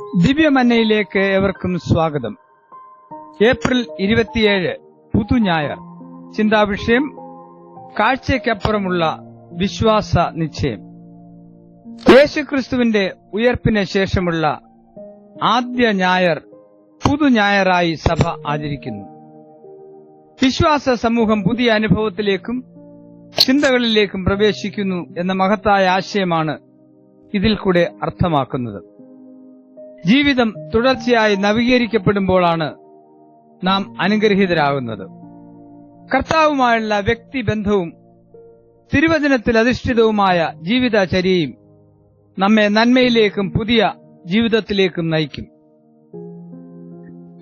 ദിവ്യമന്നയിലേക്ക് ഏവർക്കും സ്വാഗതം. ഏപ്രിൽ ഇരുപത്തിയേഴ് പുതുഞായർ ചിന്താവിഷയം കാഴ്ചയ്ക്കപ്പുറമുള്ള വിശ്വാസ നിശ്ചയം. യേശുക്രിസ്തുവിന്റെ ഉയർപ്പിന് ശേഷമുള്ള ആദ്യ ഞായർ പുതുഞായറായി സഭ ആചരിക്കുന്നു. വിശ്വാസ സമൂഹം പുതിയ അനുഭവത്തിലേക്കും ചിന്തകളിലേക്കും പ്രവേശിക്കുന്നു എന്ന മഹത്തായ ആശയമാണ് ഇതിൽ കൂടെ അർത്ഥമാക്കുന്നത്. ജീവിതം തുടർച്ചയായി നവീകരിക്കപ്പെടുമ്പോഴാണ് നാം അനുഗ്രഹീതരാകുന്നത്. കർത്താവുമായുള്ള വ്യക്തിബന്ധവും തിരുവചനത്തിൽ അധിഷ്ഠിതവുമായ ജീവിതചര്യയും നമ്മെ നന്മയിലേക്കും പുതിയ ജീവിതത്തിലേക്കും നയിക്കും.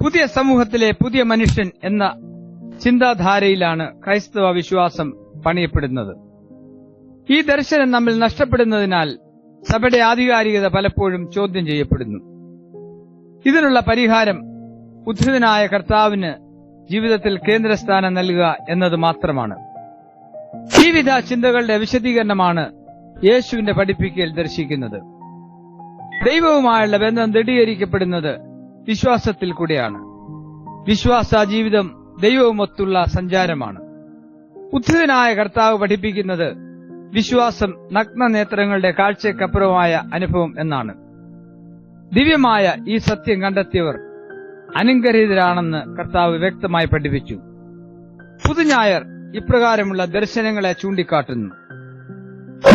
പുതിയ സമൂഹത്തിലെ പുതിയ മനുഷ്യൻ എന്ന ചിന്താധാരയിലാണ് ക്രൈസ്തവ വിശ്വാസം പണിയപ്പെടുന്നത്. ഈ ദർശനം നമ്മൾ നഷ്ടപ്പെടുന്നതിനാൽ സഭയുടെ ആധികാരികത പലപ്പോഴും ചോദ്യം ചെയ്യപ്പെടുന്നു. ഇതിനുള്ള പരിഹാരം ഉദ്ധിതനായ കർത്താവിന് ജീവിതത്തിൽ കേന്ദ്രസ്ഥാനം നൽകുക എന്നത് മാത്രമാണ്. ജീവിത ചിന്തകളുടെ വിശദീകരണമാണ് യേശുവിന്റെ പഠിപ്പിക്കൽ ദർശിക്കുന്നത്. ദൈവവുമായുള്ള ബന്ധം ദൃഢീകരിക്കപ്പെടുന്നത് വിശ്വാസത്തിൽ കൂടെയാണ്. വിശ്വാസ ജീവിതം ദൈവവുമൊത്തുള്ള സഞ്ചാരമാണ്. ഉദ്ധിതനായ കർത്താവ് പഠിപ്പിക്കുന്നത് വിശ്വാസം നഗ്നനേത്രങ്ങളുടെ കാഴ്ചക്കപ്പുറമായ അനുഭവം എന്നാണ്. ദിവ്യമായ ഈ സത്യം കണ്ടെത്തിയവർ അനുഗ്രഹീതരാണെന്ന് കർത്താവ് വ്യക്തമായി പഠിപ്പിച്ചു. പുതുഞായർ ഇപ്രകാരമുള്ള ദർശനങ്ങളെ ചൂണ്ടിക്കാട്ടുന്നു.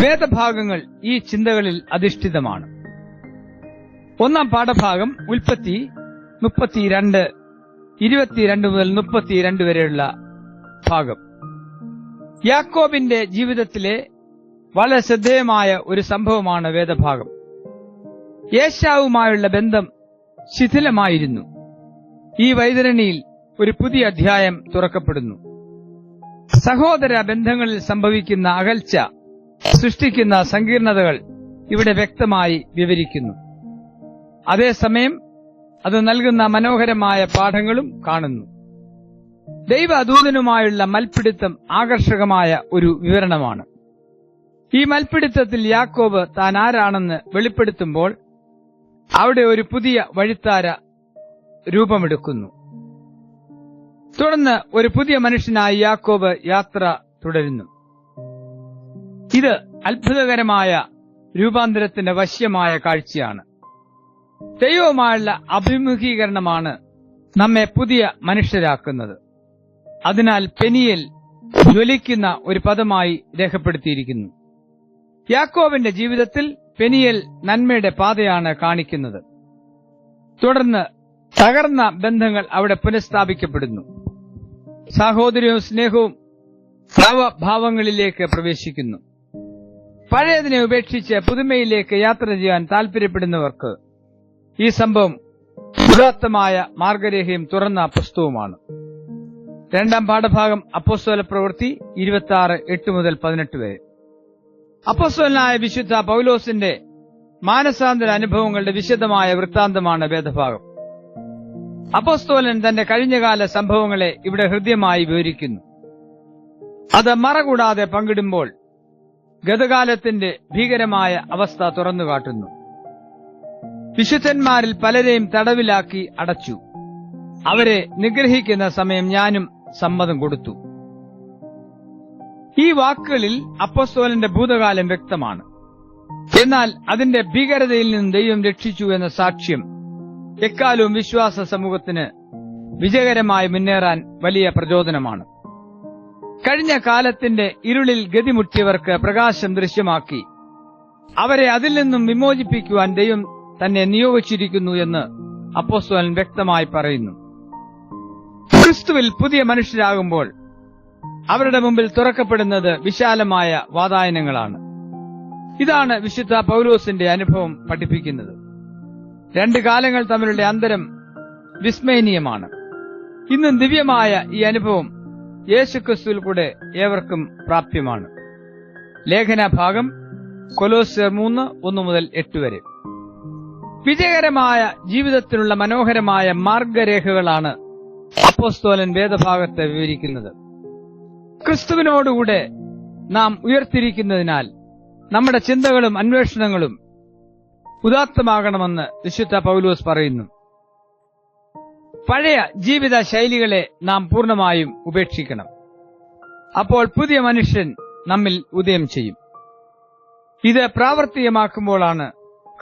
വേദഭാഗങ്ങൾ ഈ ചിന്തകളിൽ അധിഷ്ഠിതമാണ്. ഒന്നാം പാഠഭാഗം ഉൽപ്പത്തി മുപ്പത്തിരണ്ട് ഇരുപത്തിരണ്ട് മുതൽ മുപ്പത്തിരണ്ട് വരെയുള്ള ഭാഗം. യാക്കോബിന്റെ ജീവിതത്തിലെ വളരെ ശ്രദ്ധേയമായ ഒരു സംഭവമാണ് വേദഭാഗം. യേശാവുമായുള്ള ബന്ധം ശിഥിലമായിരുന്നു. ഈ വൈതരണിയിൽ ഒരു പുതിയ അധ്യായം തുറക്കപ്പെടുന്നു. സഹോദര ബന്ധങ്ങളിൽ സംഭവിക്കുന്ന അകൽച്ച സൃഷ്ടിക്കുന്ന സങ്കീർണതകൾ ഇവിടെ വ്യക്തമായി വിവരിക്കുന്നു. അതേസമയം അത് നൽകുന്ന മനോഹരമായ പാഠങ്ങളും കാണുന്നു. ദൈവദൂതനുമായുള്ള മൽപ്പിടുത്തം ആകർഷകമായ ഒരു വിവരണമാണ്. ഈ മൽപ്പിടുത്തത്തിൽ യാക്കോബ് താൻ ആരാണെന്ന് വെളിപ്പെടുത്തുമ്പോൾ അവിടെ ഒരു പുതിയ വഴിത്താര രൂപമെടുക്കുന്നു. തുടർന്ന് ഒരു പുതിയ മനുഷ്യനായി യാക്കോബ് യാത്ര തുടരുന്നു. ഇത് അത്ഭുതകരമായ രൂപാന്തരത്തിന്റെ വശ്യമായ കാഴ്ചയാണ്. ദൈവവുമായുള്ള അഭിമുഖീകരണമാണ് നമ്മെ പുതിയ മനുഷ്യരാക്കുന്നത്. അതിനാൽ പെനിയൽ ജ്വലിക്കുന്ന ഒരു പദമായി രേഖപ്പെടുത്തിയിരിക്കുന്നു. യാക്കോബിന്റെ ജീവിതത്തിൽ പെനിയൽ നന്മയുടെ പാതയാണ് കാണിക്കുന്നത്. തുടർന്ന് തകർന്ന ബന്ധങ്ങൾ അവിടെ പുനഃസ്ഥാപിക്കപ്പെടുന്നു. സാഹോദര്യവും സ്നേഹവും നവഭാവങ്ങളിലേക്ക് പ്രവേശിക്കുന്നു. പഴയതിനെ ഉപേക്ഷിച്ച് പുതുമയിലേക്ക് യാത്ര ചെയ്യാൻ താൽപര്യപ്പെടുന്നവർക്ക് ഈ സംഭവം ഉദാത്തമായ മാർഗരേഖയും തുറന്ന പുസ്തകവുമാണ്. രണ്ടാം പാഠഭാഗം അപ്പോസ്തോല പ്രവൃത്തി ഇരുപത്തി ആറ് എട്ട് മുതൽ പതിനെട്ട് വരെ. അപ്പോസ്തലനായ വിശുദ്ധ പൗലോസിന്റെ മാനസാന്തര അനുഭവങ്ങളുടെ വിശദമായ വൃത്താന്തമാണ് വേദഭാഗം. അപ്പസ്തോലൻ തന്റെ കഴിഞ്ഞകാല സംഭവങ്ങളെ ഇവിടെ ഹൃദ്യമായി വിവരിക്കുന്നു. അത് മറകൂടാതെ പങ്കിടുമ്പോൾ ഗതകാലത്തിന്റെ ഭീകരമായ അവസ്ഥ തുറന്നുകാട്ടുന്നു വിശുദ്ധന്മാരിൽ പലരെയും തടവിലാക്കി അടച്ചു. അവരെ നിഗ്രഹിക്കുന്ന സമയം ഞാനും സമ്മതം കൊടുത്തു. ഈ വാക്കുകളിൽ അപ്പസ്തോലന്റെ ഭൂതകാലം വ്യക്തമാണ്. എന്നാൽ അതിന്റെ ഭീകരതയിൽ നിന്ന് ദൈവം രക്ഷിച്ചു എന്ന സാക്ഷ്യം എക്കാലവും വിശ്വാസ സമൂഹത്തിന് വിജയകരമായി മുന്നേറാൻ വലിയ പ്രചോദനമാണ്. കഴിഞ്ഞ കാലത്തിന്റെ ഇരുളിൽ ഗതിമുട്ടിയവർക്ക് പ്രകാശം ദൃശ്യമാക്കി അവരെ അതിൽ നിന്നും വിമോചിപ്പിക്കുവാൻ ദൈവം തന്നെ നിയോഗിച്ചിരിക്കുന്നു എന്ന് അപ്പോസ്വലൻ വ്യക്തമായി പറയുന്നു. ക്രിസ്തുവിൽ പുതിയ മനുഷ്യരാകുമ്പോൾ അവരുടെ മുമ്പിൽ തുറക്കപ്പെടുന്നത് വിശാലമായ വാതായനങ്ങളാണ്. ഇതാണ് വിശുദ്ധ പൗലോസിന്റെ അനുഭവം പഠിപ്പിക്കുന്നത്. രണ്ട് കാലങ്ങൾ തമ്മിലുള്ള അന്തരം വിസ്മയനീയമാണ്. ഇന്നും ദിവ്യമായ ഈ അനുഭവം യേശുക്രിസ്തുവിൽ കൂടെ ഏവർക്കും പ്രാപ്യമാണ്. ലേഖന ഭാഗം കൊലോസ്യർ മൂന്ന് ഒന്ന് മുതൽ എട്ട് വരെ. വിജയകരമായ ജീവിതത്തിനുള്ള മനോഹരമായ മാർഗരേഖകളാണ് അപ്പോസ്തോലൻ വേദഭാഗത്തെ വിവരിക്കുന്നത്. ക്രിസ്തുവിനോടുകൂടെ നാം ഉയർത്തിരിക്കുന്നതിനാൽ നമ്മുടെ ചിന്തകളും അന്വേഷണങ്ങളും ഉദാത്തമാകണമെന്ന് വിശുദ്ധ പൗലോസ് പറയുന്നു. പഴയ ജീവിത ശൈലികളെ നാം പൂർണമായും ഉപേക്ഷിക്കണം. അപ്പോൾ പുതിയ മനുഷ്യൻ നമ്മിൽ ഉദയം ചെയ്യും. ഇത് പ്രാവർത്തികമാക്കുമ്പോഴാണ്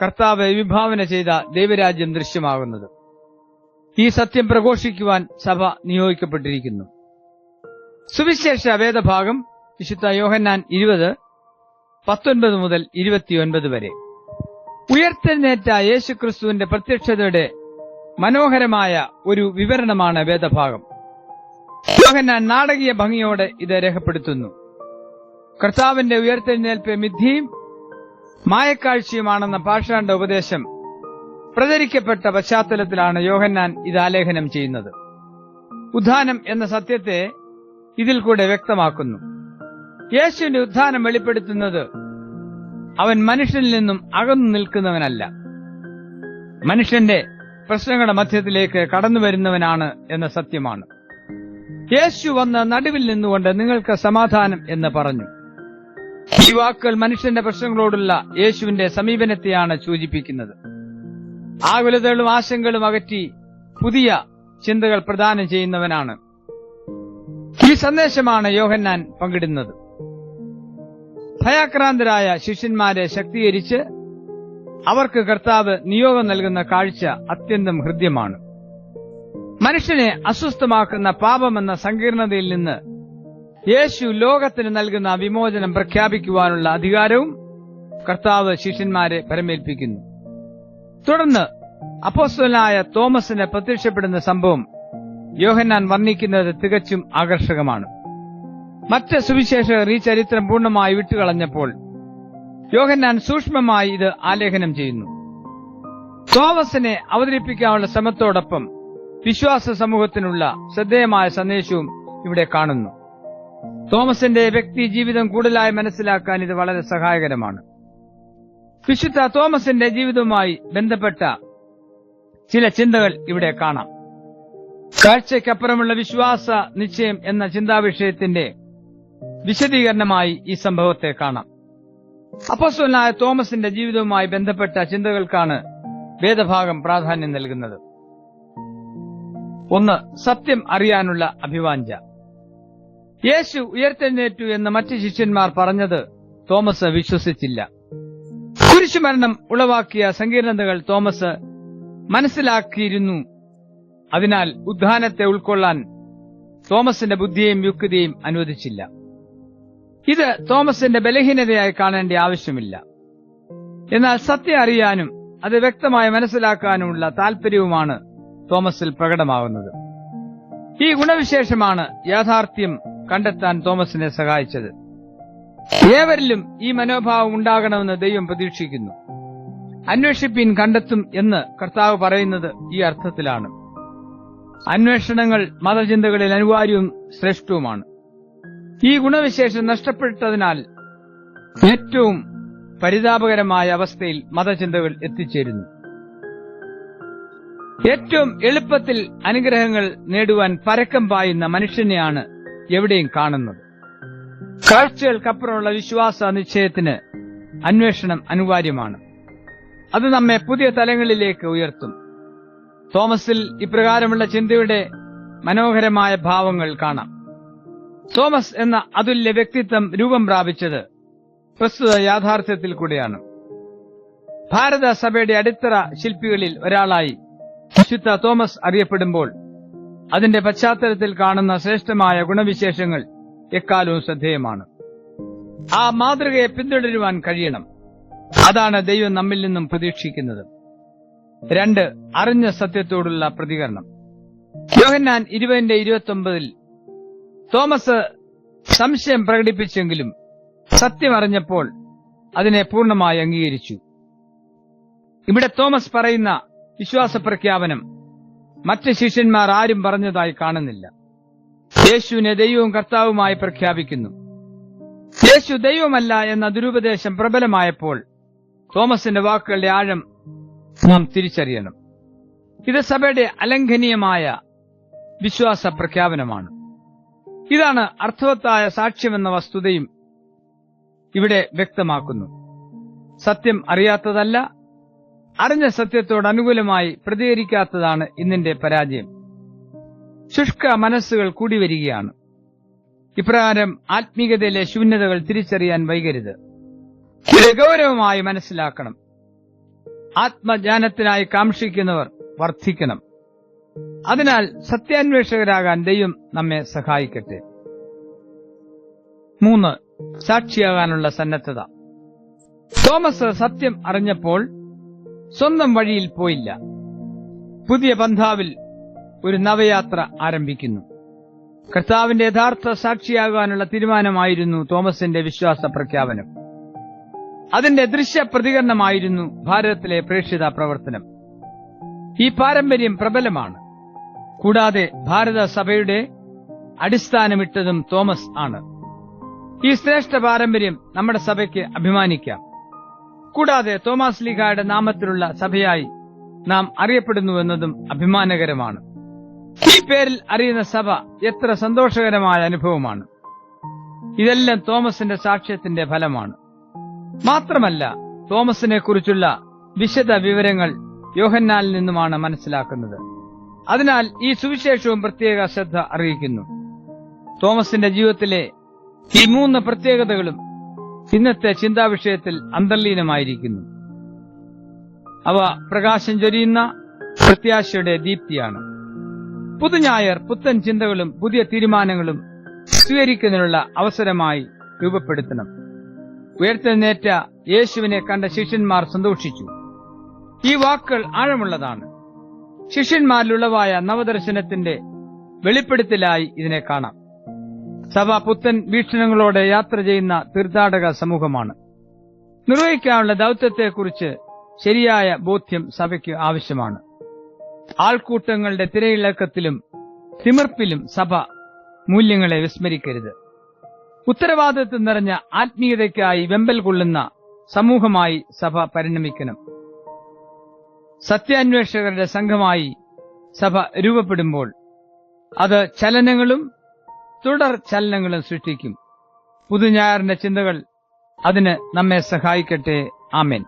കർത്താവ് വിഭാവന ചെയ്ത ദൈവരാജ്യം ദൃശ്യമാകുന്നത്. ഈ സത്യം പ്രഘോഷിക്കുവാൻ സഭ നിയോഗിക്കപ്പെട്ടിരിക്കുന്നു. സുവിശേഷ വേദഭാഗം വിശുദ്ധ യോഹന്നാൻ ഇരുപത് പത്തൊൻപത് മുതൽ ഇരുപത്തിയൊൻപത് വരെ. ഉയർത്തെഴുന്നേറ്റ യേശുക്രിസ്തുവിന്റെ പ്രത്യക്ഷതയുടെ മനോഹരമായ ഒരു വിവരണമാണ് വേദഭാഗം. യോഹന്നാൻ നാടകീയ ഭംഗിയോടെ ഇത് രേഖപ്പെടുത്തുന്നു. കർത്താവിന്റെ ഉയർത്തെഴുന്നേൽപ്പ് മിഥിയും മായക്കാഴ്ചയുമാണെന്ന പാഷാന്റെ ഉപദേശം പ്രചരിക്കപ്പെട്ട പശ്ചാത്തലത്തിലാണ് യോഹന്നാൻ ഇത് ആലേഖനം ചെയ്യുന്നത്. ഉദ്ധാനം എന്ന സത്യത്തെ ഇതിൽ കൂടെ വ്യക്തമാക്കുന്നു. യേശുവിന്റെ ഉദ്ധാനം വെളിപ്പെടുത്തുന്നത് അവൻ മനുഷ്യനിൽ നിന്നും അകന്നു നിൽക്കുന്നവനല്ല. മനുഷ്യന്റെ പ്രശ്നങ്ങളുടെ മധ്യത്തിലേക്ക് കടന്നു വരുന്നവനാണ് എന്ന സത്യമാണ്. യേശു വന്ന നടുവിൽ നിന്നുകൊണ്ട് നിങ്ങൾക്ക് സമാധാനം എന്ന് പറഞ്ഞു. ഈ വാക്കുകൾ മനുഷ്യന്റെ പ്രശ്നങ്ങളോടുള്ള യേശുവിന്റെ സമീപനത്തെയാണ് സൂചിപ്പിക്കുന്നത്. ആകുലതകളും ആശങ്കകളും അകറ്റി പുതിയ ചിന്തകൾ പ്രദാനം ചെയ്യുന്നവനാണ്. സന്ദേശമാണ് യോഹന്നാൻ പങ്കിടുന്നത്. ഭയാക്രാന്തരായ ശിഷ്യന്മാരെ ശക്തീകരിച്ച് അവർക്ക് കർത്താവ് നിയോഗം നൽകുന്ന കാഴ്ച അത്യന്തം ഹൃദ്യമാണ്. മനുഷ്യനെ അസ്വസ്ഥമാക്കുന്ന പാപമെന്ന സങ്കീർണതയിൽ നിന്ന് യേശു ലോകത്തിന് നൽകുന്ന വിമോചനം പ്രഖ്യാപിക്കുവാനുള്ള അധികാരവും കർത്താവ് ശിഷ്യന്മാരെ പരമേൽപ്പിക്കുന്നു. തുടർന്ന് അപ്പോസ്തലനായ തോമസിനെ പ്രത്യക്ഷപ്പെടുന്ന സംഭവം യോഹന്നാൻ വർണിക്കുന്നത് തികച്ചും ആകർഷകമാണ്. മറ്റ് സുവിശേഷകർ ഈ ചരിത്രം പൂർണമായി വിട്ടുകളഞ്ഞപ്പോൾ യോഹന്നാൻ സൂക്ഷ്മമായി ഇത് ആലേഖനം ചെയ്യുന്നു. തോമസിനെ അവതരിപ്പിക്കാനുള്ള ശ്രമത്തോടൊപ്പം വിശ്വാസ സമൂഹത്തിനുള്ള ശ്രദ്ധേയമായ സന്ദേശവും ഇവിടെ കാണുന്നു. തോമസിന്റെ വ്യക്തി ജീവിതം കൂടുതലായി മനസ്സിലാക്കാൻ ഇത് വളരെ സഹായകരമാണ്. വിശുദ്ധ തോമസിന്റെ ജീവിതവുമായി ബന്ധപ്പെട്ട ചില ചിന്തകൾ ഇവിടെ കാണാം. കാഴ്ചയ്ക്കപ്പുറമുള്ള വിശ്വാസ നിശ്ചയം എന്ന ചിന്താവിഷയത്തിന്റെ വിശദീകരണമായി ഈ സംഭവത്തെ കാണാം. അപ്പസ്വനായ തോമസിന്റെ ജീവിതവുമായി ബന്ധപ്പെട്ട ചിന്തകൾക്കാണ് വേദഭാഗം പ്രാധാന്യം നൽകുന്നത്. ഒന്ന് സത്യം അറിയാനുള്ള അഭിവാഞ്ച യേശു ഉയർത്തെഴുന്നേറ്റു എന്ന് മറ്റ് ശിഷ്യന്മാർ പറഞ്ഞത് തോമസ് വിശ്വസിച്ചില്ല. കുരിശുമരണം ഉളവാക്കിയ സങ്കീർണതകൾ തോമസ് മനസ്സിലാക്കിയിരുന്നു അതിനാൽ ഉദ്ധാനത്തെ ഉൾക്കൊള്ളാൻ തോമസിന്റെ ബുദ്ധിയെയും യുക്തിയെയും അനുവദിച്ചില്ല. ഇത് തോമസിന്റെ ബലഹീനതയായി കാണേണ്ട ആവശ്യമില്ല. എന്നാൽ സത്യം അറിയാനും അത് വ്യക്തമായി മനസ്സിലാക്കാനുമുള്ള താൽപര്യവുമാണ് തോമസിൽ പ്രകടമാകുന്നത്. ഈ ഗുണവിശേഷമാണ് യാഥാർത്ഥ്യം കണ്ടെത്താൻ തോമസിനെ സഹായിച്ചത്. ഏവരിലും ഈ മനോഭാവം ഉണ്ടാകണമെന്ന് ദൈവം പ്രതീക്ഷിക്കുന്നു. അന്വേഷിപ്പീൻ കണ്ടെത്തും എന്ന് കർത്താവ് പറയുന്നത് ഈ അർത്ഥത്തിലാണ്. അന്വേഷണങ്ങൾ മതചിന്തകളിൽ അനിവാര്യവും ശ്രേഷ്ഠവുമാണ്. ഈ ഗുണവിശേഷം നഷ്ടപ്പെട്ടതിനാൽ ഏറ്റവും പരിതാപകരമായ അവസ്ഥയിൽ മതചിന്തകൾ എത്തിച്ചേരുന്നു. ഏറ്റവും എളുപ്പത്തിൽ അനുഗ്രഹങ്ങൾ നേടുവാൻ പരക്കം പായുന്ന മനുഷ്യനെയാണ് എവിടെയും കാണുന്നത്. കാഴ്ചകൾക്കപ്പുറമുള്ള വിശ്വാസ നിശ്ചയത്തിന് അന്വേഷണം അനിവാര്യമാണ്. അത് നമ്മെ പുതിയ തലങ്ങളിലേക്ക് ഉയർത്തും. തോമസിൽ ഇപ്രകാരമുള്ള ചിന്തയുടെ മനോഹരമായ ഭാവങ്ങൾ കാണാം. തോമസ് എന്ന അതുല്യ വ്യക്തിത്വം രൂപം പ്രാപിച്ചത് പ്രസ്തുത യാഥാർത്ഥ്യത്തിൽ കൂടിയാണ്. ഭാരത സഭയുടെ അടിത്തറ ശില്പികളിൽ ഒരാളായി വിശുദ്ധ തോമസ് അറിയപ്പെടുമ്പോൾ അതിന്റെ പശ്ചാത്തലത്തിൽ കാണുന്ന ശ്രേഷ്ഠമായ ഗുണവിശേഷങ്ങൾ എക്കാലവും ശ്രദ്ധേയമാണ്. ആ മാതൃകയെ പിന്തുടരുവാൻ കഴിയണം. അതാണ് ദൈവം നമ്മിൽ നിന്നും പ്രതീക്ഷിക്കുന്നത്. രണ്ട് അറിഞ്ഞ സത്യത്തോടുള്ള പ്രതികരണം. യോഹന്നാൻ ഇരുപതിന്റെ ഇരുപത്തി തോമസ് സംശയം പ്രകടിപ്പിച്ചെങ്കിലും സത്യമറിഞ്ഞപ്പോൾ അതിനെ പൂർണമായി അംഗീകരിച്ചു. ഇവിടെ തോമസ് പറയുന്ന വിശ്വാസ പ്രഖ്യാപനം മറ്റ് ശിഷ്യന്മാർ ആരും പറഞ്ഞതായി കാണുന്നില്ല. യേശുവിനെ ദൈവവും കർത്താവുമായി പ്രഖ്യാപിക്കുന്നു. യേശു ദൈവമല്ല എന്ന ദുരുപദേശം പ്രബലമായപ്പോൾ തോമസിന്റെ വാക്കുകളുടെ ആഴം നാം തിരിച്ചറിയണം. ഇത് സഭയുടെ അലംഘനീയമായ വിശ്വാസ പ്രഖ്യാപനമാണ്. ഇതാണ് അർത്ഥവത്തായ സാക്ഷ്യമെന്ന വസ്തുതയും ഇവിടെ വ്യക്തമാക്കുന്നു. സത്യം അറിയാത്തതല്ല അറിഞ്ഞ സത്യത്തോട് അനുകൂലമായി പ്രതികരിക്കാത്തതാണ് ഇന്നിന്റെ പരാജയം. ശുഷ്ക മനസ്സുകൾ കൂടി വരികയാണ്. ഇപ്രകാരം ആത്മീയതയിലെ ശൂന്യതകൾ തിരിച്ചറിയാൻ വൈകരുത്. ഗൗരവമായി മനസ്സിലാക്കണം. ആത്മജ്ഞാനത്തിനായി കാക്ഷിക്കുന്നവർ വർദ്ധിക്കണം. അതിനാൽ സത്യാന്വേഷകരാകാൻ ദൈവം നമ്മെ സഹായിക്കട്ടെ. മൂന്ന് സാക്ഷിയാകാനുള്ള സന്നദ്ധത. തോമസ് സത്യം അറിഞ്ഞപ്പോൾ സ്വന്തം വഴിയിൽ പോയില്ല. പുതിയ ബന്ധാവിൽ ഒരു നവയാത്ര ആരംഭിക്കുന്നു. കർത്താവിന്റെ യഥാർത്ഥ സാക്ഷിയാകാനുള്ള തീരുമാനമായിരുന്നു തോമസിന്റെ വിശ്വാസ പ്രഖ്യാപനം. അതിന്റെ ദൃശ്യ പ്രതികരണമായിരുന്നു ഭാരതത്തിലെ പ്രേക്ഷിത പ്രവർത്തനം. ഈ പാരമ്പര്യം പ്രബലമാണ്. കൂടാതെ ഭാരത സഭയുടെ അടിസ്ഥാനമിട്ടതും തോമസ് ആണ്. ഈ ശ്രേഷ്ഠ പാരമ്പര്യം നമ്മുടെ സഭയ്ക്ക് അഭിമാനിക്കാം. കൂടാതെ തോമസ് ലീഗായുടെ നാമത്തിലുള്ള സഭയായി നാം അറിയപ്പെടുന്നുവെന്നതും അഭിമാനകരമാണ്. ഈ പേരിൽ അറിയുന്ന സഭ എത്ര സന്തോഷകരമായ അനുഭവമാണ്. ഇതെല്ലാം തോമസിന്റെ സാക്ഷ്യത്തിന്റെ ഫലമാണ്. മാത്രമല്ല തോമസിനെ കുറിച്ചുള്ള വിശദ വിവരങ്ങൾ യോഹന്നാലിൽ നിന്നുമാണ് മനസ്സിലാക്കുന്നത്. അതിനാൽ ഈ സുവിശേഷവും പ്രത്യേക ശ്രദ്ധ അറിയിക്കുന്നു. തോമസിന്റെ ജീവിതത്തിലെ ഈ മൂന്ന് പ്രത്യേകതകളും ഇന്നത്തെ ചിന്താവിഷയത്തിൽ അന്തർലീനമായിരിക്കുന്നു. അവ പ്രകാശം ചൊരിയുന്ന പ്രത്യാശയുടെ ദീപ്തിയാണ്. പുതുഞായർ പുത്തൻ ചിന്തകളും പുതിയ തീരുമാനങ്ങളും സ്വീകരിക്കുന്നതിനുള്ള അവസരമായി രൂപപ്പെടുത്തണം. ഉയർത്തെഴുന്നേറ്റ യേശുവിനെ കണ്ട ശിഷ്യന്മാർ സന്തോഷിച്ചു. ഈ വാക്കുകൾ ആഴമുള്ളതാണ്. ശിഷ്യന്മാരിലുള്ളവായ നവദർശനത്തിന്റെ വെളിപ്പെടുത്തലായി ഇതിനെ കാണാം. സഭ പുത്തൻ വീക്ഷണങ്ങളോടെ യാത്ര ചെയ്യുന്ന തീർത്ഥാടക സമൂഹമാണ്. നിർവഹിക്കാനുള്ള ദൗത്യത്തെക്കുറിച്ച് ശരിയായ ബോധ്യം സഭയ്ക്ക് ആവശ്യമാണ്. ആൾക്കൂട്ടങ്ങളുടെ തിരയിളക്കത്തിലും തിമിർപ്പിലും സഭ മൂല്യങ്ങളെ വിസ്മരിക്കരുത്. ഉത്തരവാദിത്വം നിറഞ്ഞ ആത്മീയതയ്ക്കായി വെമ്പൽ കൊള്ളുന്ന സമൂഹമായി സഭ പരിണമിക്കണം. സത്യാന്വേഷകരുടെ സംഘമായി സഭ രൂപപ്പെടുമ്പോൾ അത് ചലനങ്ങളും തുടർ ചലനങ്ങളും സൃഷ്ടിക്കും. പുതുഞായറിന്റെ ചിന്തകൾ അതിന് നമ്മെ സഹായിക്കട്ടെ. ആമേൻ.